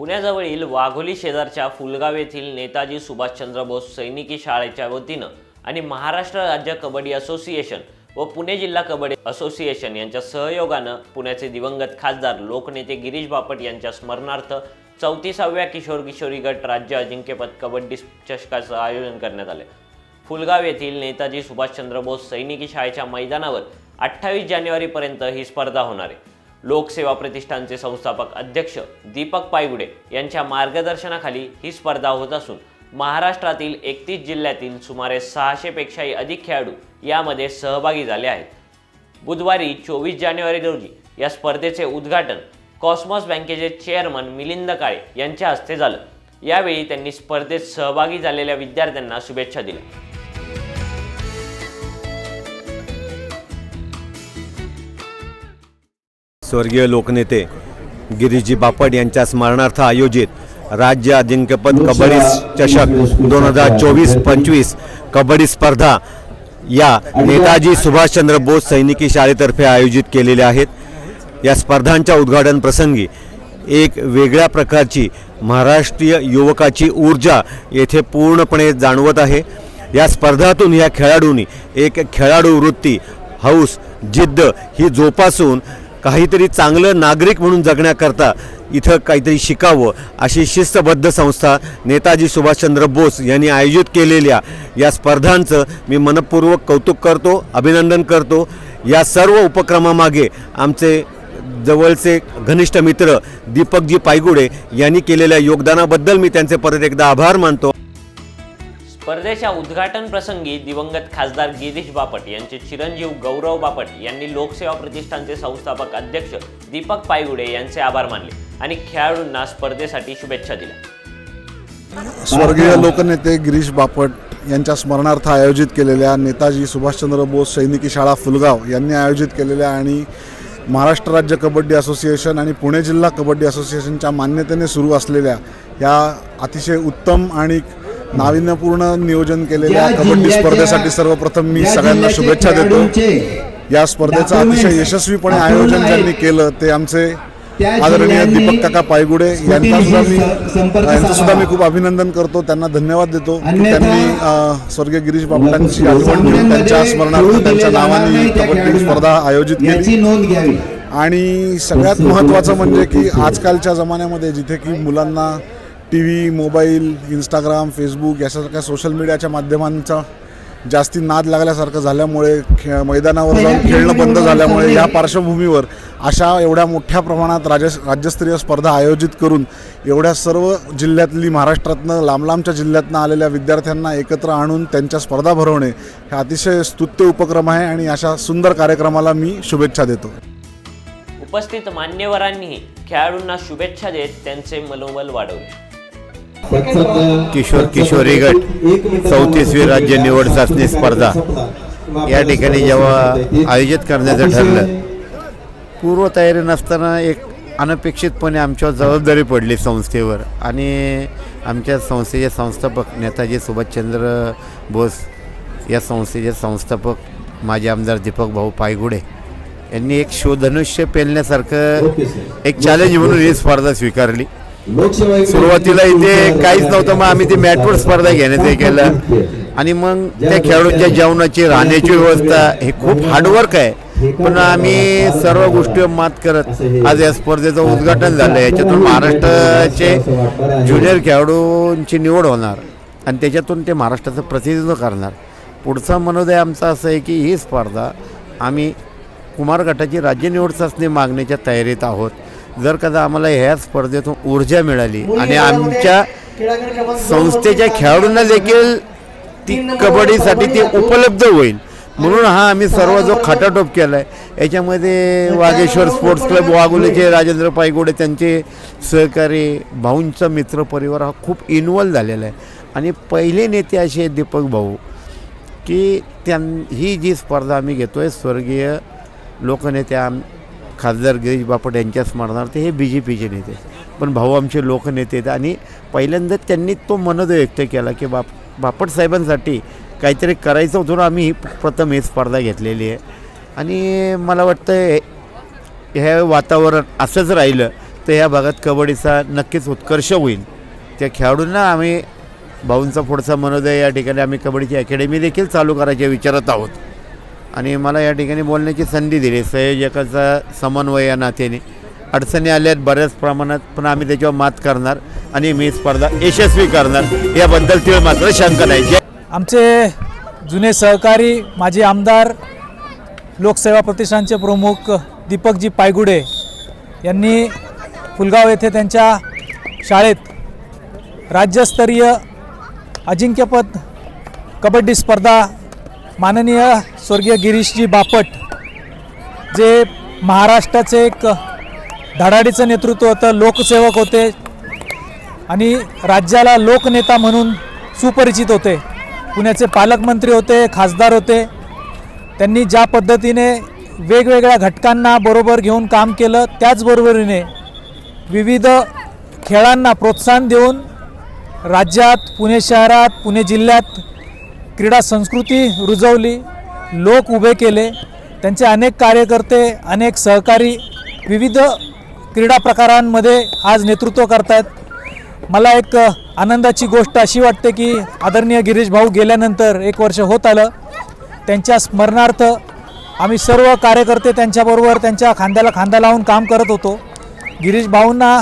पुण्याजवळील वाघोली शेजारच्या फुलगाव येथील नेताजी सुभाषचंद्र बोस सैनिकी शाळेच्या वतीनं आणि महाराष्ट्र राज्य कबड्डी असोसिएशन व पुणे जिल्हा कबड्डी असोसिएशन यांच्या सहयोगानं पुण्याचे दिवंगत खासदार लोकनेते गिरीश बापट यांच्या स्मरणार्थ चौतीसाव्या किशोर किशोरी गट राज्य अजिंक्यपद कबड्डी चषकाचं आयोजन करण्यात आले. फुलगाव येथील नेताजी सुभाषचंद्र बोस सैनिकी शाळेच्या मैदानावर अठ्ठावीस जानेवारीपर्यंत ही स्पर्धा होणार आहे. लोकसेवा प्रतिष्ठानचे संस्थापक अध्यक्ष दीपक पायगुडे यांच्या मार्गदर्शनाखाली ही स्पर्धा होत असून महाराष्ट्रातील एकतीस जिल्ह्यातील सुमारे सहाशेपेक्षाही अधिक खेळाडू यामध्ये सहभागी झाले आहेत. बुधवारी चोवीस जानेवारी रोजी या स्पर्धेचे उद्घाटन कॉस्मॉस बँकेचे चेअरमन मिलिंद काळे यांच्या हस्ते झालं. यावेळी त्यांनी स्पर्धेत सहभागी झालेल्या विद्यार्थ्यांना शुभेच्छा दिल्या. स्वर्गीय लोकनेते गिरीजी बापट यांच्या स्मरणार्थ आयोजित राज्य अजिंक्यपद कबड्डी चषक दोन हजार चोवीस पंचवीस कबड्डी स्पर्धा या नेताजी सुभाषचंद्र बोस सैनिकी शाळेतर्फे आयोजित केलेल्या आहेत. या स्पर्धांच्या उद्घाटन प्रसंगी एक वेगळ्या प्रकारची महाराष्ट्रीय युवकाची ऊर्जा येथे पूर्णपणे जाणवत आहे. या स्पर्धातून या खेळाडूंनी एक खेळाडू वृत्ती हौस जिद्द ही जोपासून काहीतरी चांगलं नागरिक म्हणून जगण्याकरता इथं काहीतरी शिकावं अशी शिस्तबद्ध संस्था नेताजी सुभाषचंद्र बोस यांनी आयोजित केलेल्या या स्पर्धांचं मी मनपूर्वक कौतुक करतो अभिनंदन करतो. या सर्व उपक्रमामागे आमचे जवळचे घनिष्ठ मित्र दीपकजी पायगुडे यांनी केलेल्या योगदानाबद्दल मी त्यांचे परत एकदा आभार मानतो. स्पर्धेच्या उद्घाटन प्रसंगी दिवंगत खासदार गिरीश बापट यांचे चिरंजीव गौरव बापट यांनी लोकसेवा प्रतिष्ठानचे संस्थापक अध्यक्ष दीपक पायगुडे यांचे आभार मानले आणि खेळाडूंना स्पर्धेसाठी शुभेच्छा दिल्या. स्वर्गीय लोकनेते गिरीश बापट यांच्या स्मरणार्थ आयोजित केलेल्या नेताजी सुभाषचंद्र बोस सैनिकी शाळा फुलगाव यांनी आयोजित केलेल्या आणि महाराष्ट्र राज्य कबड्डी असोसिएशन आणि पुणे जिल्हा कबड्डी असोसिएशनच्या मान्यतेने सुरू असलेल्या या अतिशय उत्तम आणि नाविन्यपूर्ण नियोजन केलेल्या कबड्डी स्पर्धेसाठी सर्वप्रथम मी सगळ्यांना शुभेच्छा देतो. या स्पर्धेचं अतिशय यशस्वीपणे आयोजन ज्यांनी केलं ते आमचे आदरणीय दीपक काका पायगुडे यांचा सुद्धा मी यांचं सुद्धा मी खूप अभिनंदन करतो. त्यांना धन्यवाद देतो. की त्यांनी स्वर्गीय गिरीश बापटांची आठवण घेऊन त्यांच्या स्मरणार्थ त्यांच्या नावाने कबड्डी स्पर्धा आयोजित केली. आणि सगळ्यात महत्त्वाचं म्हणजे की आजकालच्या जमान्यामध्ये जिथे की मुलांना T V mobile Instagram Facebook social social मीडियाच्या माध्यमांचा जास्ती नाद लागल्यासारखं झाल्यामुळे खे मैदानावर जाऊन खेळणं बंद झाल्यामुळे या पार्श्वभूमीवर अशा एवढ्या मोठ्या प्रमाणात राज्य राज्यस्तरीय स्पर्धा आयोजित करून एवढ्या सर्व जिल्ह्यातली महाराष्ट्रातनं लांब लांबच्या जिल्ह्यातनं आलेल्या विद्यार्थ्यांना एकत्र आणून त्यांच्या स्पर्धा भरवणे हे अतिशय स्तुत्य उपक्रम आहे आणि अशा सुंदर कार्यक्रमाला मी शुभेच्छा देतो. उपस्थित मान्यवरांनीही खेळाडूंना शुभेच्छा देत त्यांचे मनोबल वाढवले. किशोर किशोरी गट चौतीसवी राज्य निवड चाचणी स्पर्धा. या ठिकाणी जेव्हा आयोजित करण्याचं ठरलं पूर्वतयारी नसताना एक अनपेक्षितपणे आमच्यावर जबाबदारी पडली संस्थेवर. आणि आमच्या संस्थेचे संस्थापक नेताजी सुभाषचंद्र बोस या संस्थेचे संस्थापक माजी आमदार दीपक भाऊ पायगुडे यांनी एक शोधनुष्य पेलण्यासारखं एक चॅलेंज म्हणून ही स्पर्धा स्वीकारली. सुरुवातीला इथे काहीच नव्हतं मग आम्ही ती मॅटवर स्पर्धा घेण्याचं हे केलं. आणि मग त्या खेळाडूंच्या जेवणाची राहण्याची व्यवस्था हे खूप हार्डवर्क आहे. पण आम्ही सर्व गोष्टी मात करत आज या स्पर्धेचं उद्घाटन झालं. याच्यातून महाराष्ट्राचे ज्युनियर खेळाडूंची निवड होणार. आणि त्याच्यातून ते महाराष्ट्राचं प्रतिनिधित्व करणार. पुढचा मनोदय आमचा असं आहे की ही स्पर्धा आम्ही कुमार गटाची राज्य निवड चाचणी मागण्याच्या तयारीत आहोत. जर कदा आम्हाला ह्या स्पर्धेतून ऊर्जा मिळाली आणि आमच्या संस्थेच्या खेळाडूंना देखील ती कबड्डीसाठी ती उपलब्ध होईल. म्हणून हा आम्ही सर्व जो खटाटोप केला आहे याच्यामध्ये वागेश्वर स्पोर्ट्स क्लब वाघोलीचे राजेंद्र पायगोडे त्यांचे सहकारी भाऊंचा मित्र परिवार हा खूप इन्वॉल्व झालेला आहे. आणि पहिले नेते असे दीपक भाऊ की त्यां ही जी स्पर्धा आम्ही घेतो आहे स्वर्गीय लोकनेते आम खासदार गिरीश बापट यांच्या स्मरणार्थ हे बी जे पीचे नेते. पण भाऊ आमचे लोकनेते आहेत आणि पहिल्यांदा त्यांनी तो मनोदय व्यक्त केला की बाप बापट साहेबांसाठी काहीतरी करायचं होतं ना आम्ही ही प्रथम ही स्पर्धा घेतलेली आहे. आणि मला वाटतं हे- वातावरण असंच राहिलं तर तर ह्या भागात कबड्डीचा नक्कीच उत्कर्ष होईल. त्या खेळाडूंना आम्ही भाऊंचा पुढचा मनोदय या ठिकाणी आम्ही कबड्डीची अकॅडमी देखील चालू करायच्या विचारत आहोत. आणि मला या ठिकाणी बोलण्याची संधी दिली. संयोजकाचा समन्वय या नात्याने अडचणी आल्या आहेत बऱ्याच प्रमाणात पण आम्ही त्याच्यावर मात करणार आणि मी स्पर्धा यशस्वी करणार. याबद्दल तीळ मात्र शंका नाही. आमचे जुने सहकारी माजी आमदार लोकसेवा प्रतिष्ठानचे प्रमुख दीपकजी पायगुडे यांनी फुलगाव येथे त्यांच्या शाळेत राज्यस्तरीय अजिंक्यपद कबड्डी स्पर्धा माननीय स्वर्गीय गिरीशजी बापट जे महाराष्ट्राचे एक धडाडीचं नेतृत्व होतं लोकसेवक होते आणि राज्याला लोकनेता म्हणून सुपरिचित होते. पुण्याचे पालकमंत्री होते खासदार होते. त्यांनी ज्या पद्धतीने वेगवेगळ्या घटकांना बरोबर घेऊन काम केलं त्याचबरोबरीने विविध खेळांना प्रोत्साहन देऊन राज्यात पुणे शहरात पुणे जिल्ह्यात क्रीडा संस्कृती रुजवली. लोक उभे केले. त्यांचे अनेक कार्यकर्ते अनेक सहकारी विविध क्रीडा प्रकारांमध्ये आज नेतृत्व करतायत. मला एक आनंदाची गोष्ट अशी वाटते की आदरणीय गिरीश भाऊ गेल्यानंतर एक वर्ष होत आलं. त्यांच्या स्मरणार्थ आम्ही सर्व कार्यकर्ते त्यांच्याबरोबर त्यांच्या खांद्याला खांदा लावून काम करत होतो. गिरीश भाऊंना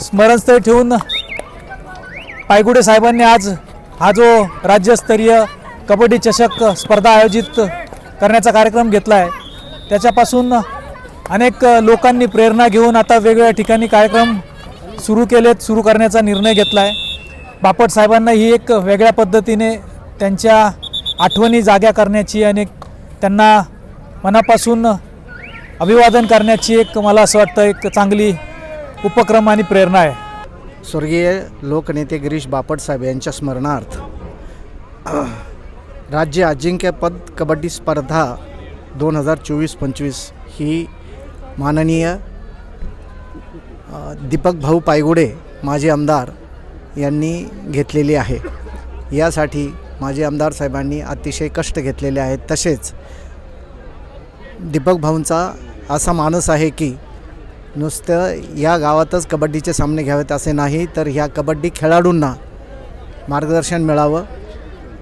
स्मरणस्थळी ठेवून पायगुडे साहेबांनी आज हा जो राज्यस्तरीय कबड्डी चषक स्पर्धा आयोजित करण्याचा कार्यक्रम घेतला आहे त्याच्यापासून अनेक लोकांनी प्रेरणा घेऊन आता वेगवेगळ्या ठिकाणी कार्यक्रम सुरू केलेत सुरू करण्याचा निर्णय घेतला आहे बापट साहेबांना ही एक वेगळ्या पद्धतीने त्यांच्या आठवणी जाग्या करण्याची आणि त्यांना मनापासून अभिवादन करण्याची एक मला असं वाटतं एक चांगली उपक्रम आणि प्रेरणा आहे. स्वर्गीय लोकनेते गिरीश बापट साहेब यांच्या स्मरणार्थ राज्य अजिंक्यपद कबड्डी स्पर्धा दोन हजार चोवीस पंचवीस ही माननीय दीपक भाऊ पायगुडे माजी आमदार यांनी घेतलेली आहे. यासाठी माजी आमदार साहेबांनी अतिशय कष्ट घेतलेले आहेत. तसेच दीपक भाऊंचा असा मानस आहे की नुसतं या गावातच कबड्डीचे सामने घ्यावेत असे नाही तर ह्या कबड्डी खेळाडूंना मार्गदर्शन मिळावं.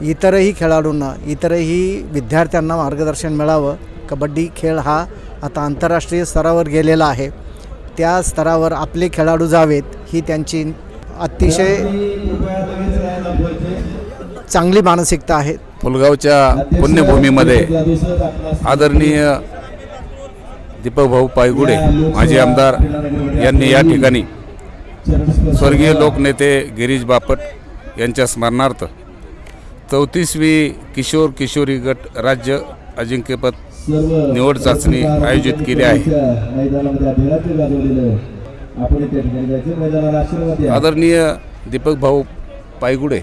इतरही खेळाडूंना इतरही विद्यार्थ्यांना मार्गदर्शन मिळावं. कबड्डी खेळ हा आता आंतरराष्ट्रीय स्तरावर गेलेला आहे. त्या स्तरावर आपले खेळाडू जावेत ही त्यांची अतिशय चांगली मानसिकता आहे. फुलगावच्या पुण्यभूमीमध्ये आदरणीय दीपक भाऊ पायगुडे माजी आमदार यांनी या ठिकाणी स्वर्गीय लोकनेते गिरीश बापट यांच्या स्मरणार्थ चौतीसवी किशोर किशोरी गट राज्य अजिंक्यपद निवड चाचणी आयोजित केली आहे. आदरणीय दीपक भाऊ पायगुडे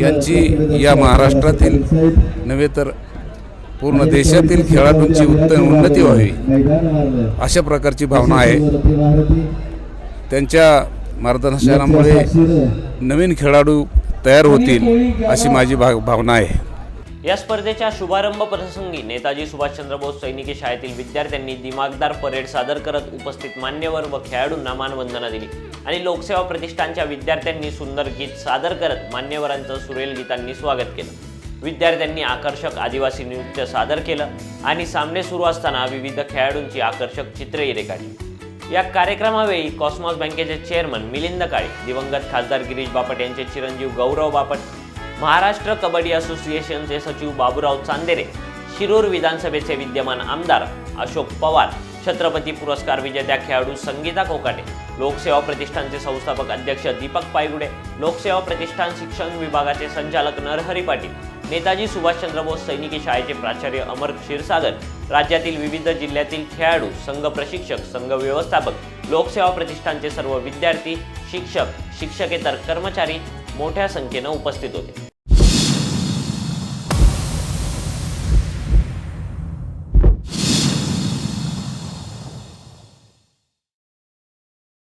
यांची या महाराष्ट्रातील नव्हे तर पूर्ण देशातील खेळाडूंची उत्तम उन्नती व्हावी. अशा प्रकारची भावना आहे. त्यांच्या मार्गदर्शनामुळे नवीन खेळाडू तयार होतील अशी माझी भाव भावना आहे. या स्पर्धेच्या शुभारंभ प्रसंगी नेताजी सुभाषचंद्र बोस सैनिकी शाळेतील विद्यार्थ्यांनी दिमागदार परेड सादर करत उपस्थित मान्यवर व खेळाडूंना मानवंदना दिली. आणि लोकसेवा प्रतिष्ठानच्या विद्यार्थ्यांनी सुंदर गीत सादर करत मान्यवरांचं सुरेल गीतांनी स्वागत केलं. विद्यार्थ्यांनी आकर्षक आदिवासी नृत्य सादर केलं आणि सामने सुरू असताना विविध खेळाडूंची आकर्षक चित्रेही रेखाटली. या कार्यक्रमावेळी कॉस्मॉस बँकेचे चेअरमन मिलिंद काळे दिवंगत खासदार गिरीश बापट यांचे चिरंजीव गौरव बापट महाराष्ट्र कबड्डी असोसिएशनचे सचिव बाबूराव चांदेरे शिरूर विधानसभेचे विद्यमान आमदार अशोक पवार छत्रपती पुरस्कार विजेत्या खेळाडू संगीता कोकाटे लोकसेवा प्रतिष्ठानचे संस्थापक अध्यक्ष दीपक पायगुडे लोकसेवा प्रतिष्ठान शिक्षण विभागाचे संचालक नरहरी पाटील नेताजी सुभाषचंद्र बोस सैनिकी शाळेचे प्राचार्य अमर क्षीरसागर राज्यातील विविध जिल्ह्यातील खेळाडू संघ प्रशिक्षक संघ व्यवस्थापक लोकसेवा प्रतिष्ठानचे सर्व विद्यार्थी शिक्षक शिक्षकेतर कर्मचारी मोठ्या संख्येनं उपस्थित होते.